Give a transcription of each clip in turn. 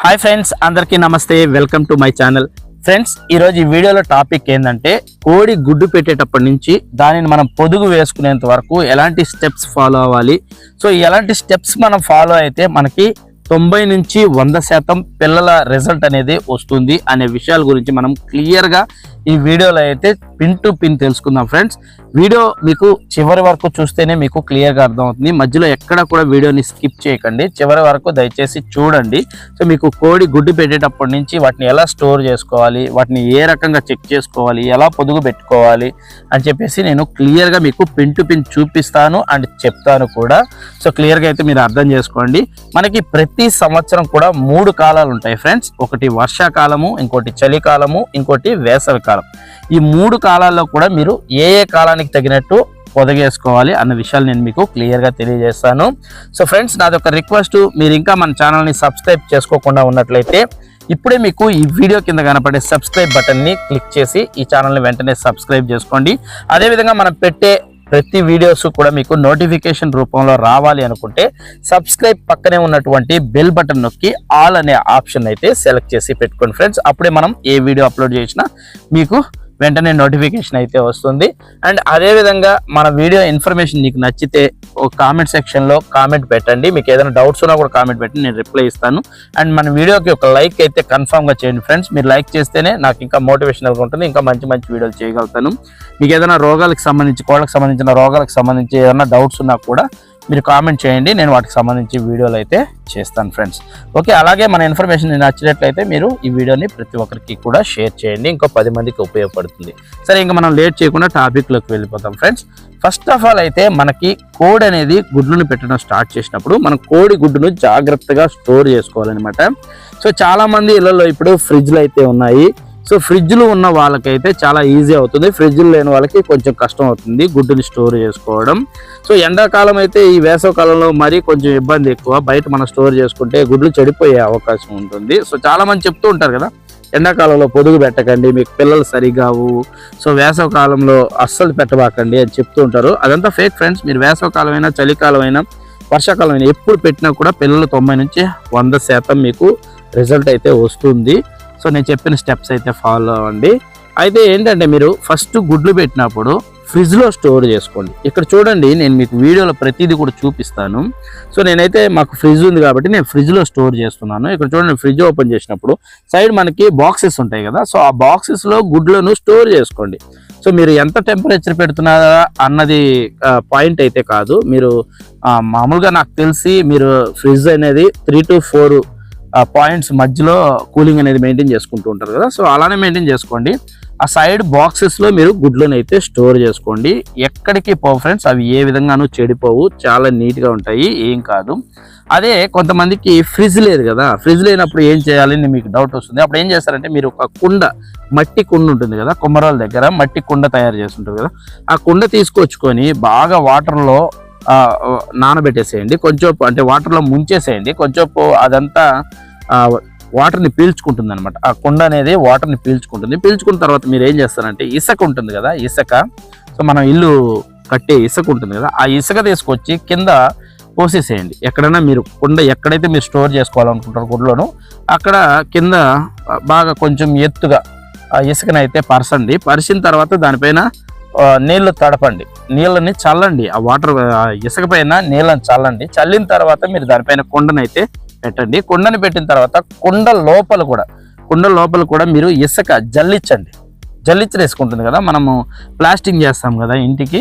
Hi friends అందరికీ నమస్తే. Welcome to my channel friends ఈరోజు ఈ వీడియోలో టాపిక్ ఏంటంటే కోడి గుడ్డు పెట్టేటప్పటి నుంచి దానిని మనం పొదుగు వేసుకునేంత వరకు ఎలాంటి స్టెప్స్ ఫాలో అవ్వాలి. సో ఎలాంటి స్టెప్స్ మనం ఫాలో అయితే మనకి తొంభై నుంచి వంద శాతం పిల్లల రిజల్ట్ అనేది వస్తుంది అనే విషయాల గురించి మనం క్లియర్గా ఈ వీడియోలో అయితే పిన్ టు పిన్ తెలుసుకుందాం ఫ్రెండ్స్. వీడియో మీకు చివరి వరకు చూస్తేనే మీకు క్లియర్గా అర్థమవుతుంది. మధ్యలో ఎక్కడ కూడా వీడియోని స్కిప్ చేయకండి. చివరి వరకు దయచేసి చూడండి. సో మీకు కోడి గుడ్డు పెట్టేటప్పటి నుంచి వాటిని ఎలా స్టోర్ చేసుకోవాలి వాటిని ఏ రకంగా చెక్ చేసుకోవాలి ఎలా పొదుగు పెట్టుకోవాలి అని చెప్పేసి నేను క్లియర్గా మీకు పిన్ టు పిన్ చూపిస్తాను అండ్ చెప్తాను కూడా. సో క్లియర్గా అయితే మీరు అర్థం చేసుకోండి. మనకి ప్రతి సంవత్సరం కూడా మూడు కాలాలు ఉంటాయి ఫ్రెండ్స్. ఒకటి వర్షాకాలము ఇంకోటి చలికాలము ఇంకోటి వేసవి కాలం ఈ మూడు కాలాల్లో కూడా మీరు ఏ ఏ కాలానికి తగినట్టు పొదగేసుకోవాలి అన్న విషయాలు నేను మీకు క్లియర్గా తెలియజేస్తాను. సో ఫ్రెండ్స్ నాది ఒక రిక్వెస్ట్ మీరు ఇంకా మన ఛానల్ని సబ్స్క్రైబ్ చేసుకోకుండా ఉన్నట్లయితే ఇప్పుడే మీకు ఈ వీడియో కింద కనపడే సబ్స్క్రైబ్ బటన్ని క్లిక్ చేసి ఈ ఛానల్ని వెంటనే సబ్స్క్రైబ్ చేసుకోండి. అదేవిధంగా మనం పెట్టే ప్రతి వీడియోస్ కూడా మీకు నోటిఫికేషన్ రూపంలో రావాలి అనుకుంటే సబ్స్క్రైబ్ పక్కనే ఉన్నటువంటి బెల్ బటన్ నొక్కి ఆల్ అనే ఆప్షన్ అయితే సెలెక్ట్ చేసి పెట్టుకోండి. ఫ్రెండ్స్ అప్పుడే మనం ఏ వీడియో అప్లోడ్ చేసినా మీకు వెంటనే నోటిఫికేషన్ అయితే వస్తుంది. అండ్ అదేవిధంగా మన వీడియో ఇన్ఫర్మేషన్ మీకు నచ్చితే ఒక కామెంట్ సెక్షన్లో కామెంట్ పెట్టండి. మీకు ఏదైనా డౌట్స్ ఉన్నా కూడా కామెంట్ పెట్టి నేను రిప్లై ఇస్తాను. అండ్ మన వీడియోకి ఒక లైక్ అయితే కన్ఫామ్గా చేయండి ఫ్రెండ్స్ మీరు లైక్ చేస్తేనే నాకు ఇంకా మోటివేషనల్గా ఉంటుంది. ఇంకా మంచి మంచి వీడియోలు చేయగలుగుతాను. మీకు ఏదైనా రోగాలకు సంబంధించి కోళ్ళకు సంబంధించిన రోగాలకు సంబంధించి ఏదైనా డౌట్స్ ఉన్నా కూడా మీరు కామెంట్ చేయండి. నేను వాటికి సంబంధించి వీడియోలు అయితే చేస్తాను ఫ్రెండ్స్ ఓకే అలాగే మన ఇన్ఫర్మేషన్ నచ్చినట్లయితే మీరు ఈ వీడియోని ప్రతి ఒక్కరికి కూడా షేర్ చేయండి. ఇంకో పది మందికి ఉపయోగపడుతుంది. సరే ఇంకా మనం లేట్ చేయకుండా టాపిక్లోకి వెళ్ళిపోతాం ఫ్రెండ్స్ ఫస్ట్ ఆఫ్ ఆల్ అయితే మనకి కోడి అనేది గుడ్లను పెట్టడం స్టార్ట్ చేసినప్పుడు మనం కోడి గుడ్డును జాగ్రత్తగా స్టోర్ చేసుకోవాలన్నమాట. సో చాలా మంది ఇళ్ళలో ఇప్పుడు ఫ్రిడ్జ్లు అయితే ఉన్నాయి. సో ఫ్రిడ్జ్లు ఉన్న వాళ్ళకైతే చాలా ఈజీ అవుతుంది. ఫ్రిడ్జ్లు లేని వాళ్ళకి కొంచెం కష్టం అవుతుంది గుడ్డుని స్టోర్ చేసుకోవడం. సో ఎండాకాలం అయితే ఈ వేసవ కాలంలో మరీ కొంచెం ఇబ్బంది ఎక్కువ. బయట మనం స్టోర్ చేసుకుంటే గుడ్లు చెడిపోయే అవకాశం ఉంటుంది. సో చాలామంది చెప్తూ ఉంటారు కదా ఎండాకాలంలో పొదుగు పెట్టకండి మీకు పిల్లలు సరిగావు సో వేసవ కాలంలో అస్సలు పెట్టబాకండి అని చెప్తూ ఉంటారు. అదంతా ఫేక్ ఫ్రెండ్స్ మీరు వేసవకాలం అయినా చలికాలం అయినా వర్షాకాలం అయినా ఎప్పుడు పెట్టినా కూడా పిల్లలు తొంభై నుంచి వంద శాతం మీకు రిజల్ట్ అయితే వస్తుంది. సో నేను చెప్పిన స్టెప్స్ అయితే ఫాలో అవ్వండి. అయితే ఏంటంటే మీరు ఫస్ట్ గుడ్లు పెట్టినప్పుడు ఫ్రిడ్జ్లో స్టోర్ చేసుకోండి. ఇక్కడ చూడండి నేను మీకు వీడియోలో ప్రతిదీ కూడా చూపిస్తాను. సో నేనైతే మాకు ఫ్రిడ్జ్ ఉంది కాబట్టి నేను ఫ్రిడ్జ్లో స్టోర్ చేస్తున్నాను. ఇక్కడ చూడండి ఫ్రిడ్జ్ ఓపెన్ చేసినప్పుడు సైడ్ మనకి బాక్సెస్ ఉంటాయి కదా సో ఆ బాక్సెస్లో గుడ్లను స్టోర్ చేసుకోండి. సో మీరు ఎంత టెంపరేచర్ పెడుతున్నారా అన్నది పాయింట్ అయితే కాదు. మీరు మామూలుగా నాకు తెలిసి మీరు ఫ్రిడ్జ్ అనేది త్రీ టు ఫోర్ పాయింట్స్ మధ్యలో కూలింగ్ అనేది మెయింటైన్ చేసుకుంటూ ఉంటారు కదా. సో అలానే మెయింటైన్ చేసుకోండి. ఆ సైడ్ బాక్సెస్లో మీరు గుడ్లను అయితే స్టోర్ చేసుకోండి. ఎక్కడికి పో ఫ్రెండ్స్ అవి ఏ విధంగానూ చెడిపోవు. చాలా నీట్గా ఉంటాయి. ఏం కాదు. అదే కొంతమందికి ఫ్రిడ్జ్ లేదు కదా. ఫ్రిడ్జ్ లేనప్పుడు ఏం చేయాలని మీకు డౌట్ వస్తుంది. అప్పుడు ఏం చేస్తారంటే మీరు ఒక కుండ మట్టి కుండ ఉంటుంది కదా కుమ్మరాల దగ్గర మట్టి కుండ తయారు చేస్తుంటారు కదా. ఆ కుండ తీసుకొచ్చుకొని బాగా వాటర్లో నానబెట్టేసేయండి. కొంచెం అంటే వాటర్లో ముంచేసేయండి. కొంచెం అదంతా వాటర్ని పీల్చుకుంటుంది అనమాట ఆ కుండ అనేది వాటర్ని పీల్చుకుంటుంది. పీల్చుకున్న తర్వాత మీరు ఏం చేస్తారంటే ఇసుక ఉంటుంది కదా ఇసుక. సో మనం ఇల్లు కట్టే ఇసుక ఉంటుంది కదా ఆ ఇసుక తీసుకొచ్చి కింద పోసేసేయండి. ఎక్కడైనా మీరు కుండ ఎక్కడైతే మీరు స్టోర్ చేసుకోవాలనుకుంటారు గుడ్లోను అక్కడ కింద బాగా కొంచెం ఎత్తుగా ఆ ఇసుకనైతే పరచండి. పరిచిన తర్వాత దానిపైన నీళ్ళు తడపండి. నీళ్ళని చల్లండి. ఆ వాటర్ ఇసుక పైన నీళ్ళని చల్లండి. చల్లిన తర్వాత మీరు దానిపైన కుండనైతే పెట్టండి. కుండని పెట్టిన తర్వాత కుండ లోపల కూడా కుండ లోపల కూడా మీరు ఇసుక జల్లించండి. జల్లించిన ఇసుక ఉంటుంది కదా మనము ప్లాస్టింగ్ చేస్తాం కదా ఇంటికి.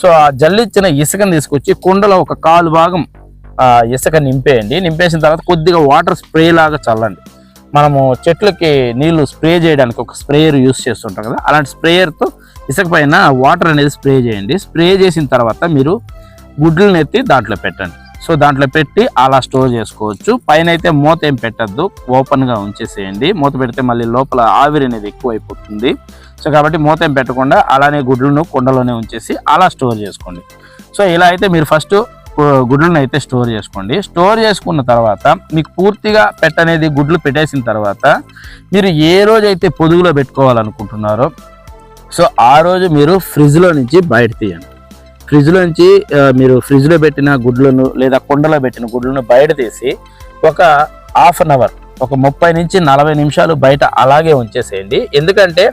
సో ఆ జల్లించిన ఇసుకను తీసుకొచ్చి కుండలో ఒక కాలు భాగం ఆ ఇసుక నింపేయండి. నింపేసిన తర్వాత కొద్దిగా వాటర్ స్ప్రే లాగా చల్లండి. మనము చెట్లకి నీళ్ళు స్ప్రే చేయడానికి ఒక స్ప్రేయర్ యూస్ చేస్తుంటాం కదా అలాంటి స్ప్రేయర్తో ఇసుక పైన వాటర్ అనేది స్ప్రే చేయండి. స్ప్రే చేసిన తర్వాత మీరు గుడ్లను ఎత్తి దాంట్లో పెట్టండి. సో దాంట్లో పెట్టి అలా స్టోర్ చేసుకోవచ్చు. పైన అయితే మూత ఏం పెట్టద్దు. ఓపెన్గా ఉంచేసేయండి. మూత పెడితే మళ్ళీ లోపల ఆవిరి అనేది ఎక్కువ అయిపోతుంది సో కాబట్టి మూత ఏం పెట్టకుండా అలానే గుడ్లను కుండలోనే ఉంచేసి అలా స్టోర్ చేసుకోండి. సో ఇలా అయితే మీరు ఫస్ట్ గుడ్లను అయితే స్టోర్ చేసుకోండి. స్టోర్ చేసుకున్న తర్వాత మీకు పూర్తిగా పెట్టనేది గుడ్లు పెట్టేసిన తర్వాత మీరు ఏ రోజైతే పొదుగులో పెట్టుకోవాలనుకుంటున్నారో సో ఆ రోజు మీరు ఫ్రిడ్జ్లో నుంచి బయట తీయండి. ఫ్రిడ్జ్లో నుంచి మీరు ఫ్రిడ్జ్లో పెట్టిన గుడ్లను లేదా కుండలో పెట్టిన గుడ్లను బయట తీసి ఒక హాఫ్ అన్ అవర్ ఒక ముప్పై నుంచి నలభై నిమిషాలు బయట అలాగే ఉంచేసేయండి. ఎందుకంటే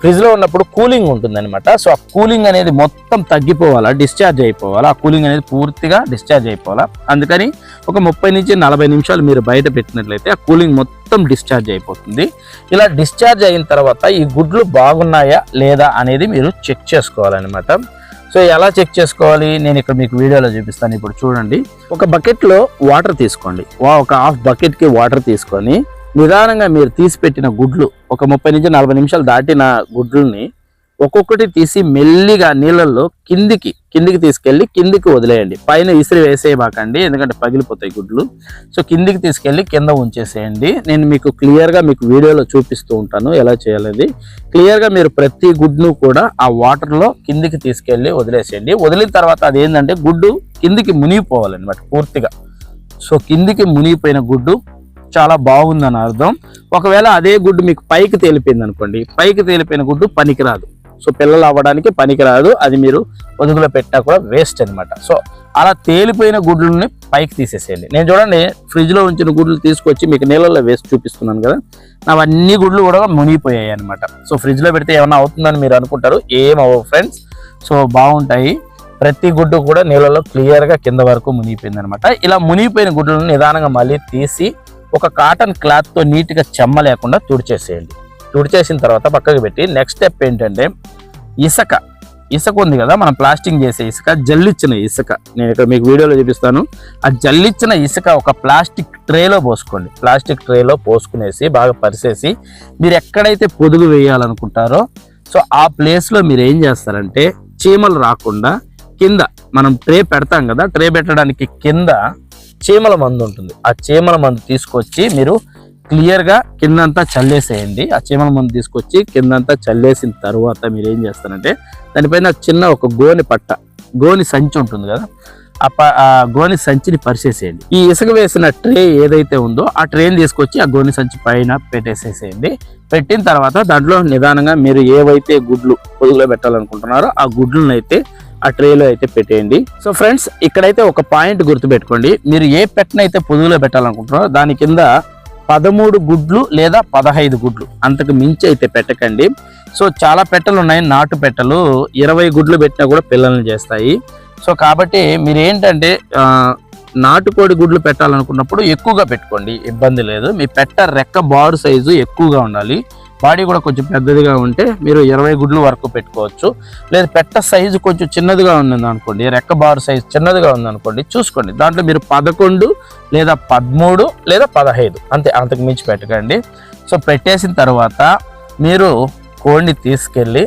ఫ్రిడ్జ్లో ఉన్నప్పుడు కూలింగ్ ఉంటుంది అనమాట సో ఆ కూలింగ్ అనేది మొత్తం తగ్గిపోవాలా? డిశ్చార్జ్ అయిపోవాలా? ఆ కూలింగ్ అనేది పూర్తిగా డిశ్చార్జ్ అయిపోవాలా? అందుకని ఒక ముప్పై నుంచి నలభై నిమిషాలు మీరు బయట పెట్టినట్లయితే ఆ కూలింగ్ మొత్తం డిశ్చార్జ్ అయిపోతుంది. ఇలా డిశ్చార్జ్ అయిన తర్వాత ఈ గుడ్లు బాగున్నాయా లేదా అనేది మీరు చెక్ చేసుకోవాలన్నమాట. సో ఎలా చెక్ చేసుకోవాలి? నేను ఇక్కడ మీకు వీడియోలో చూపిస్తాను. ఇప్పుడు చూడండి. ఒక బకెట్లో వాటర్ తీసుకోండి. ఒక హాఫ్ బకెట్కి వాటర్ తీసుకొని నిదానంగా మీరు తీసి పెట్టిన గుడ్లు ఒక ముప్పై నుంచి నలభై నిమిషాలు దాటిన గుడ్లని ఒక్కొక్కటి తీసి మెల్లిగా నీళ్ళల్లో కిందికి కిందికి తీసుకెళ్ళి కిందికి వదిలేయండి. పైన ఇసిరి వేసేయబాకండి ఎందుకంటే పగిలిపోతాయి గుడ్లు. సో కిందికి తీసుకెళ్ళి కింద ఉంచేసేయండి. నేను మీకు క్లియర్గా మీకు వీడియోలో చూపిస్తూ ఉంటాను ఎలా చేయాలనేది. క్లియర్గా మీరు ప్రతి గుడ్ను కూడా ఆ వాటర్లో కిందికి తీసుకెళ్ళి వదిలేసేయండి. వదిలిన తర్వాత అది ఏంటంటే గుడ్డు కిందికి మునిగిపోవాలన్నమాట పూర్తిగా. సో కిందికి మునిగిపోయిన గుడ్డు చాలా బాగుందని అర్థం. ఒకవేళ అదే గుడ్డు మీకు పైకి తేలిపోయింది అనుకోండి పైకి తేలిపోయిన గుడ్డు పనికిరాదు. సో పిల్లలు అవ్వడానికి పనికిరాదు. అది మీరు పొదుగులో పెట్టినా కూడా వేస్ట్ అనమాట సో అలా తేలిపోయిన గుడ్లని పైకి తీసేసేయండి. నేను చూడండి ఫ్రిడ్జ్లో ఉంచిన గుడ్లు తీసుకొచ్చి మీకు నీళ్ళల్లో వేసి చూపిస్తున్నాను కదా. అవన్నీ గుడ్లు కూడా మునిగిపోయాయి అనమాట సో ఫ్రిడ్జ్లో పెడితే ఏమైనా అవుతుందని మీరు అనుకుంటారు. ఏం అవ్వవు ఫ్రెండ్స్. సో బాగుంటాయి. ప్రతి గుడ్డు కూడా నీళ్ళలో క్లియర్గా కింద వరకు మునిగిపోయింది అనమాట ఇలా మునిగిపోయిన గుడ్లను నిదానంగా మళ్ళీ తీసి ఒక కాటన్ క్లాత్తో నీట్గా చెమ్మ లేకుండా తుడిచేసేయండి. తుడిచేసిన తర్వాత పక్కకు పెట్టి నెక్స్ట్ స్టెప్ ఏంటంటే ఇసుక. ఇసుక ఉంది కదా మనం ప్లాస్టింగ్ చేసే ఇసుక జల్లిచ్చిన ఇసుక. నేను ఇక్కడ మీకు వీడియోలో చూపిస్తాను. ఆ జల్లిచ్చిన ఇసుక ఒక ప్లాస్టిక్ ట్రేలో పోసుకోండి. ప్లాస్టిక్ ట్రేలో పోసుకునేసి బాగా పరిసేసి మీరు ఎక్కడైతే పొదుగు వేయాలనుకుంటారో సో ఆ ప్లేస్లో మీరు ఏం చేస్తారంటే చీమలు రాకుండా కింద మనం ట్రే పెడతాం కదా ట్రే పెట్టడానికి కింద చీమల మందు ఉంటుంది. ఆ చీమల మందు తీసుకొచ్చి మీరు క్లియర్గా కిందంతా చల్లేసేయండి. ఆ చీమల మందు తీసుకొచ్చి కిందంతా చల్లేసిన తర్వాత మీరు ఏం చేస్తారంటే దానిపైన చిన్న ఒక గోని పట్ట గోని సంచి ఉంటుంది కదా ఆ ప- ఆ గోని సంచిని పరిచేసేయండి. ఈ ఇసుక వేసిన ట్రే ఏదైతే ఉందో ఆ ట్రేని తీసుకొచ్చి ఆ గోని సంచి పైన పెట్టేసేసేయండి. పెట్టిన తర్వాత దాంట్లో నిదానంగా మీరు ఏవైతే గుడ్లు పొదుగులో పెట్టాలనుకుంటున్నారో ఆ గుడ్లను అయితే ఆ ట్రేలో అయితే పెట్టేయండి. సో ఫ్రెండ్స్ ఇక్కడైతే ఒక పాయింట్ గుర్తుపెట్టుకోండి. మీరు ఏ పెట్టనైతే పొదుగులో పెట్టాలనుకుంటున్నారో దాని కింద పదమూడు గుడ్లు లేదా పదహైదు గుడ్లు. అంతకు మించి అయితే పెట్టకండి. సో చాలా పెట్టలు ఉన్నాయి నాటు పెట్టలు. ఇరవై గుడ్లు పెట్టినా కూడా పిల్లల్ని చేస్తాయి. సో కాబట్టి మీరు ఏంటంటే నాటుకోడి గుడ్లు పెట్టాలనుకున్నప్పుడు ఎక్కువగా పెట్టుకోండి. ఇబ్బంది లేదు. మీ పెట్ట రెక్క బారు సైజు ఎక్కువగా ఉండాలి. బాడీ కూడా కొంచెం పెద్దదిగా ఉంటే మీరు ఇరవై గుడ్లు వరకు పెట్టుకోవచ్చు. లేదా పెట్ట సైజు కొంచెం చిన్నదిగా ఉంది అనుకోండి రెక్క బారు సైజు చిన్నదిగా ఉందనుకోండి చూసుకోండి. దాంట్లో మీరు పదకొండు లేదా పదమూడు లేదా పదహైదు అంతే అంతకు మించి పెట్టకండి. సో పెట్టేసిన తర్వాత మీరు కోడిని తీసుకెళ్ళి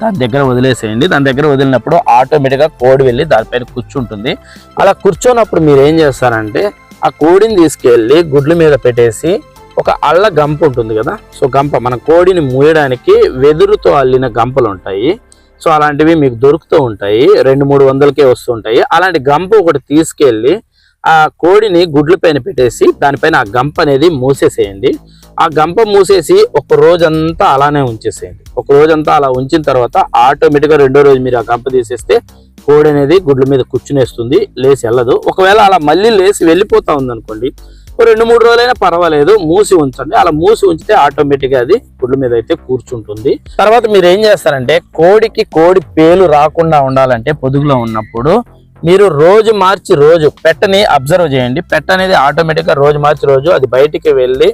దాని దగ్గర వదిలేసేయండి. దాని దగ్గర వదిలినప్పుడు ఆటోమేటిక్గా కోడి వెళ్ళి దానిపైన కూర్చుంటుంది. అలా కూర్చోనప్పుడు మీరు ఏం చేస్తారంటే ఆ కోడిని తీసుకెళ్ళి గుడ్ల మీద పెట్టేసి ఒక అల్ల గంప ఉంటుంది కదా? సో గంప మన కోడిని మూయడానికి వెదురుతో అల్లిన గంపలు ఉంటాయి. సో అలాంటివి మీకు దొరుకుతూ ఉంటాయి. రెండు మూడు వందలకే వస్తుంటాయి అలాంటి గంప ఒకటి తీసుకెళ్ళి ఆ కోడిని గుడ్ల పైన పెట్టేసి దానిపైన ఆ గంప అనేది మూసేసేయండి. ఆ గంప మూసేసి ఒక రోజంతా అలానే ఉంచేసేయండి. ఒక రోజంతా అలా ఉంచిన తర్వాత ఆటోమేటిక్గా రెండో రోజు మీరు ఆ గంప తీసేస్తే కోడి అనేది గుడ్ల మీద కూర్చునేస్తుంది లేచి వెళ్ళదు. ఒకవేళ అలా మళ్ళీ లేచి వెళ్ళిపోతా ఉందనుకోండి రెండు మూడు రోజులైనా పర్వాలేదు మూసి ఉంచండి. అలా మూసి ఉంచితే ఆటోమేటిక్గా అది గుడ్ల మీద అయితే కూర్చుంటుంది. తర్వాత మీరు ఏం చేస్తారంటే కోడికి కోడి పేలు రాకుండా ఉండాలంటే పొదుగులో ఉన్నప్పుడు మీరు రోజు మార్చి రోజు పెట్టని అబ్జర్వ్ చేయండి. పెట్ట అనేది ఆటోమేటిక్గా రోజు మార్చి రోజు అది బయటికి వెళ్ళి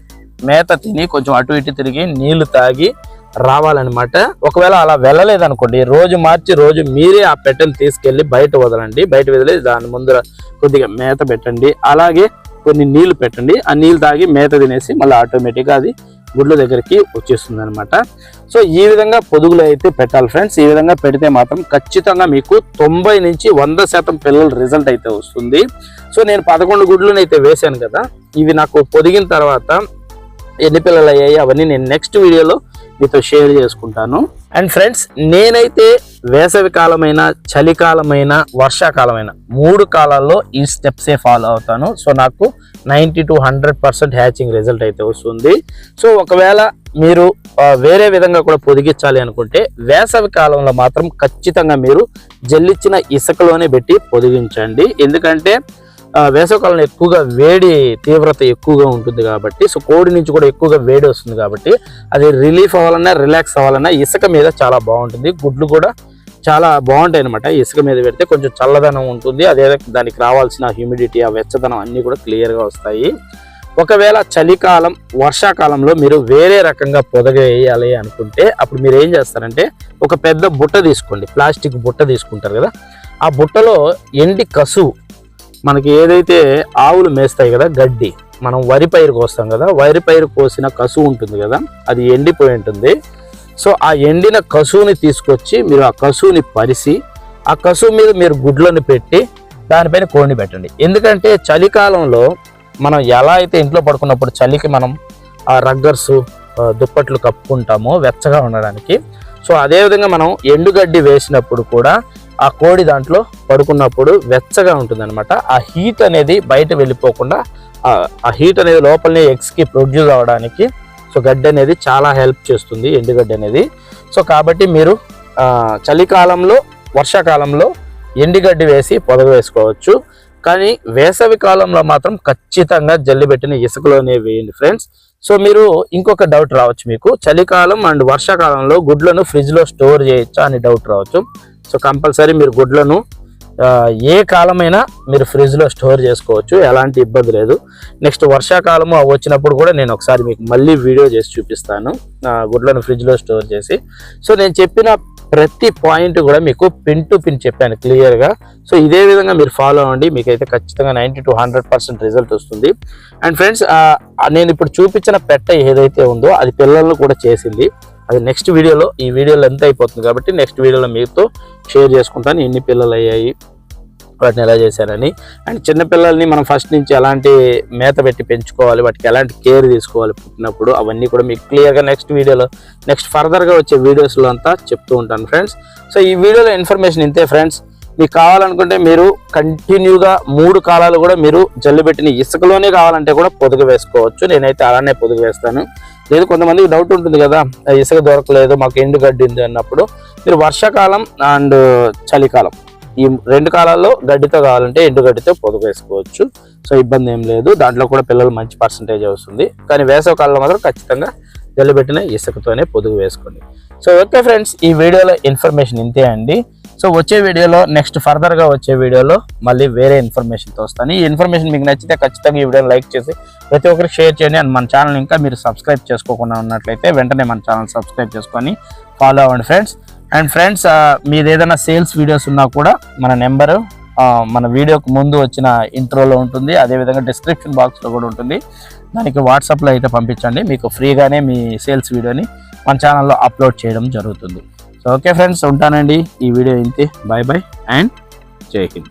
మేత తిని కొంచెం అటు ఇటు తిరిగి నీళ్ళు తాగి రావాలన్నమాట. ఒకవేళ అలా వెళ్ళలేదు అనుకోండి రోజు మార్చి రోజు మీరే ఆ పెట్టెను తీసుకెళ్ళి బయట వదలండి. బయట వదిలి దాని ముందర కొద్దిగా మేత పెట్టండి. అలాగే కొన్ని నీళ్ళు పెట్టండి. ఆ నీళ్ళు తాగి మేత తినేసి మళ్ళీ ఆటోమేటిక్గా అది గుడ్ల దగ్గరికి వచ్చేస్తుంది అనమాట సో ఈ విధంగా పొదుగులు అయితే పెట్టాలి ఫ్రెండ్స్. ఈ విధంగా పెడితే మాత్రం ఖచ్చితంగా మీకు తొంభై నుంచి వంద శాతం పిల్లల రిజల్ట్ అయితే వస్తుంది. సో నేను పదకొండు గుడ్లను అయితే వేశాను కదా. ఇవి నాకు పొదిగిన తర్వాత ఎన్ని పిల్లలు అయ్యాయి అవన్నీ నేను నెక్స్ట్ వీడియోలో మీతో షేర్ చేసుకుంటాను. అండ్ ఫ్రెండ్స్ నేనైతే వేసవి కాలమైన చలికాలమైన వర్షాకాలమైన మూడు కాలాల్లో ఈ స్టెప్సే ఫాలో అవుతాను. సో నాకు ninety to hundred percent hatching result అయితే వస్తుంది. సో ఒకవేళ మీరు వేరే విధంగా కూడా పొదిగించాలి అనుకుంటే వేసవి కాలంలో మాత్రం ఖచ్చితంగా మీరు జల్లిచ్చిన ఇసుకలోనే పెట్టి పొదిగించండి. ఎందుకంటే వేసవికాలంలో ఎక్కువగా వేడి తీవ్రత ఎక్కువగా ఉంటుంది కాబట్టి సో కోడి నుంచి కూడా ఎక్కువగా వేడి వస్తుంది కాబట్టి అది రిలీఫ్ అవ్వాలన్నా రిలాక్స్ అవ్వాలన్నా ఇసుక మీద చాలా బాగుంటుంది. గుడ్లు కూడా చాలా బాగుంటాయి అనమాట ఇసుక మీద పెడితే కొంచెం చల్లదనం ఉంటుంది. అదే దానికి రావాల్సిన హ్యూమిడిటీ ఆ వెచ్చదనం అన్నీ కూడా క్లియర్గా వస్తాయి. ఒకవేళ చలికాలం వర్షాకాలంలో మీరు వేరే రకంగా పొదగ వేయాలి అనుకుంటే అప్పుడు మీరు ఏం చేస్తారంటే ఒక పెద్ద బుట్ట తీసుకోండి. ప్లాస్టిక్ బుట్ట తీసుకుంటారు కదా. ఆ బుట్టలో ఎండి కసు మనకి ఏదైతే ఆవులు మేస్తాయి కదా గడ్డి మనం వరి పైరు కోస్తాం కదా వరి పైరు కోసిన కసు ఉంటుంది కదా అది ఎండిపోయి ఉంటుంది. సో ఆ ఎండిన కసువుని తీసుకొచ్చి మీరు ఆ కసువుని పరిసి ఆ కసువు మీద మీరు గుడ్లను పెట్టి దానిపైన కోడిని పెట్టండి. ఎందుకంటే చలికాలంలో మనం ఎలా అయితే ఇంట్లో పడుకున్నప్పుడు చలికి మనం ఆ రగ్గర్స్ దుప్పట్లు కప్పుకుంటామో వెచ్చగా ఉండడానికి. సో అదేవిధంగా మనం ఎండుగడ్డి వేసినప్పుడు కూడా ఆ కోడి దాంట్లో పడుకున్నప్పుడు వెచ్చగా ఉంటుందన్నమాట. ఆ హీట్ అనేది బయట వెళ్ళిపోకుండా ఆ- హీట్ అనేది లోపలనే ఎగ్స్కి ప్రొడ్యూస్ అవ్వడానికి సో గడ్డి అనేది చాలా హెల్ప్ చేస్తుంది ఎండుగడ్డి అనేది. సో కాబట్టి మీరు చలికాలంలో వర్షాకాలంలో ఎండుగడ్డి వేసి పొదగ వేసుకోవచ్చు. కానీ వేసవి కాలంలో మాత్రం ఖచ్చితంగా జల్లిబెట్టిన ఇసుకలోనే వేయండి ఫ్రెండ్స్. సో మీరు ఇంకొక డౌట్ రావచ్చు మీకు. చలికాలం అండ్ వర్షాకాలంలో గుడ్లను ఫ్రిడ్జ్లో స్టోర్ చేయొచ్చా అని డౌట్ రావచ్చు. సో కంపల్సరీ మీరు గుడ్లను ఏ కాలమైనా మీరు ఫ్రిడ్జ్లో స్టోర్ చేసుకోవచ్చు ఎలాంటి ఇబ్బంది లేదు. నెక్స్ట్ వర్షాకాలము అవి వచ్చినప్పుడు కూడా నేను ఒకసారి మీకు మళ్ళీ వీడియో చేసి చూపిస్తాను. గుడ్లను ఫ్రిడ్జ్లో స్టోర్ చేసి. సో నేను చెప్పిన ప్రతి పాయింట్ కూడా మీకు పిన్ టు పిన్ చెప్పాను క్లియర్గా. సో ఇదే విధంగా మీరు ఫాలో అవ్వండి. మీకైతే ఖచ్చితంగా ninety to hundred percent result వస్తుంది. అండ్ ఫ్రెండ్స్ నేను ఇప్పుడు చూపించిన పెట్ట ఏదైతే ఉందో అది పిల్లలను కూడా చేసింది. అది నెక్స్ట్ వీడియోలో ఈ వీడియోలో ఎంత అయిపోతుంది కాబట్టి నెక్స్ట్ వీడియోలో మీతో షేర్ చేసుకుంటాను. ఎన్ని పిల్లలు అయ్యాయి వాటిని ఎలా చేశారని. అండ్ చిన్న పిల్లల్ని మనం ఫస్ట్ నుంచి ఎలాంటి మేత పెట్టి పెంచుకోవాలి వాటికి ఎలాంటి కేర్ తీసుకోవాలి పుట్టినప్పుడు అవన్నీ కూడా మీకు క్లియర్గా నెక్స్ట్ వీడియోలో నెక్స్ట్ ఫర్దర్గా వచ్చే వీడియోస్లో అంతా చెప్తూ ఉంటాను ఫ్రెండ్స్ సో ఈ వీడియోలో ఇన్ఫర్మేషన్ ఇంతే ఫ్రెండ్స్ మీకు కావాలనుకుంటే మీరు కంటిన్యూగా మూడు కాలాలు కూడా మీరు జల్లు పెట్టిన ఇసుకలోనే కావాలంటే కూడా పొదుగు వేసుకోవచ్చు. నేనైతే అలానే పొదుగు వేస్తాను. లేదు కొంతమందికి డౌట్ ఉంటుంది కదా "ఆ, ఇసుక దొరకలేదు మాకు ఎండు గడ్డి ఉంది అన్నప్పుడు. మీరు వర్షాకాలం అండ్ చలికాలం ఈ రెండు కాలాల్లో గడ్డితో కావాలంటే ఎండు గడ్డితో పొదుగు వేసుకోవచ్చు. సో ఇబ్బంది ఏం లేదు. దాంట్లో కూడా పిల్లలు మంచి పర్సంటేజ్ వస్తుంది. కానీ వేసవ కాలంలో మాత్రం ఖచ్చితంగా జల్లబెట్టిన ఇసుకతోనే పొదుగు వేసుకోండి. సో ఓకే ఫ్రెండ్స్ ఈ వీడియోలో ఇన్ఫర్మేషన్ ఇంతే అండి. సో వచ్చే వీడియోలో నెక్స్ట్ ఫర్దర్గా వచ్చే వీడియోలో మళ్ళీ వేరే ఇన్ఫర్మేషన్తో వస్తాను. ఈ ఇన్ఫర్మేషన్ మీకు నచ్చితే ఖచ్చితంగా ఈ వీడియోని లైక్ చేసి ప్రతి ఒక్కరికి షేర్ చేయండి. అండ్ మన ఛానల్ ఇంకా మీరు సబ్స్క్రైబ్ చేసుకోకుండా ఉన్నట్లయితే వెంటనే మన ఛానల్ సబ్స్క్రైబ్ చేసుకొని ఫాలో అవ్వండి ఫ్రెండ్స్ అండ్ ఫ్రెండ్స్ మీది ఏదైనా సేల్స్ వీడియోస్ ఉన్నా కూడా మన నెంబరు మన వీడియోకు ముందు వచ్చిన ఇంట్రోలో ఉంటుంది. అదేవిధంగా డిస్క్రిప్షన్ బాక్స్లో కూడా ఉంటుంది. దానికి వాట్సాప్లో అయితే పంపించండి. మీకు ఫ్రీగానే మీ సేల్స్ వీడియోని మన ఛానల్లో అప్లోడ్ చేయడం జరుగుతుంది. సో ఓకే ఫ్రెండ్స్ ఉంటానండి. ఈ వీడియో ఇంతే. బాయ్ బాయ్ అండ్ జై హింద్